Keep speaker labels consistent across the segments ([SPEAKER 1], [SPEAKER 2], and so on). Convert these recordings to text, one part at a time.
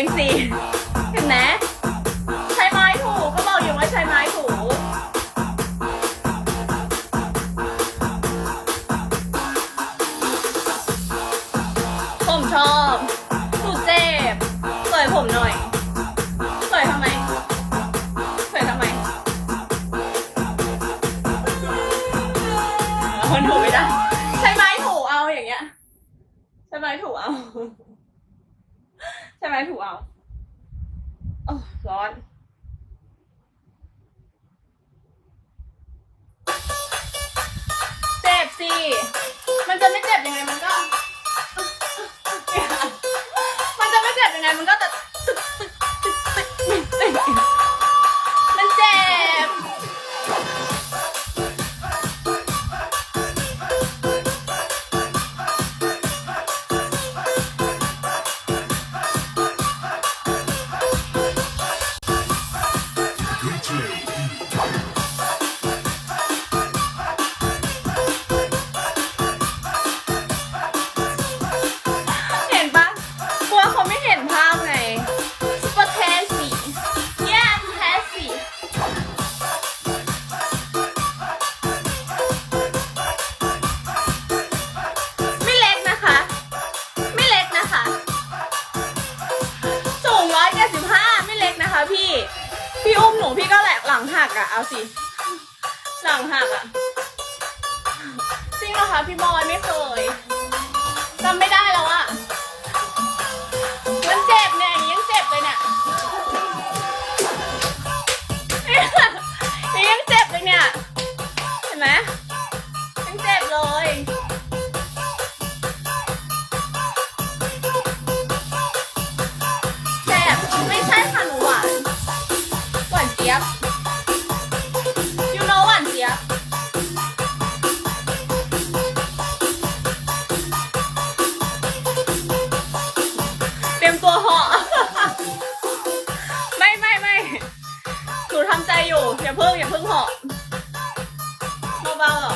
[SPEAKER 1] องสิเห็นไหมใช้ไม้ถูก็บอกอยู่ว่าใช้ไม้ถูผมชอบถูเจ็บสวยผมหน่อยสวยทำไมสวยทำไมคนถูไม่ได้ ใช้ไม้ถูเอาอย่างเงี้ย ใช้ไม้ถูเอา ใช้ไม้ถูเอาโอ้ร้อน เจ็บสิ มันจะไม่เจ็บยังไงมันก็ มันจะไม่เจ็บยังไงมันก็จะตึกตึ เห็นปะกลัวเขาไม่เห็นภาพไงซุปเปอร์เทสสีแย่เทสสีไม่เล็กนะคะ ไม่เล็กนะคะ สูงร้อยเจ็ดสิบห้าไม่เล็กนะคะพี่ พี่อุ้มหนูพี่ งหักอะ เอาสิ หลังหักอะ จริงเหรอคะพี่บอยไม่เคยจำไม่ได้แล้วอะมันเจ็บเนี่ยยังเจ็บเลยเนี่ยเนี่ยยังเจ็บเลยเนี่ย เห็นไหมยังเจ็บเลยเจ็บไม่ใช่ค่ะหนูหวานหวานเจี๊ยบ เตรียมตัวเหาะ ไม่ไม่ไม่หนูทำใจอยู่ อย่าเพิ่งอย่าเพิ่งเหาะเบาๆเหรอ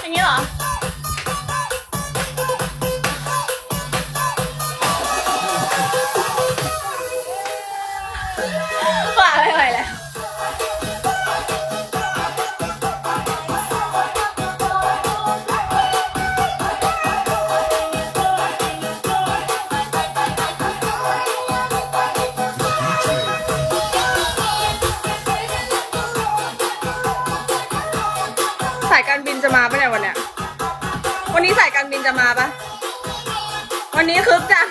[SPEAKER 1] อย่างนี้เหรอว่าไม่ไหวแล้ว จะมาปะเนี่ยวันเนี้ย วันนี้สายการบินจะมาปะวันนี้คึกจัง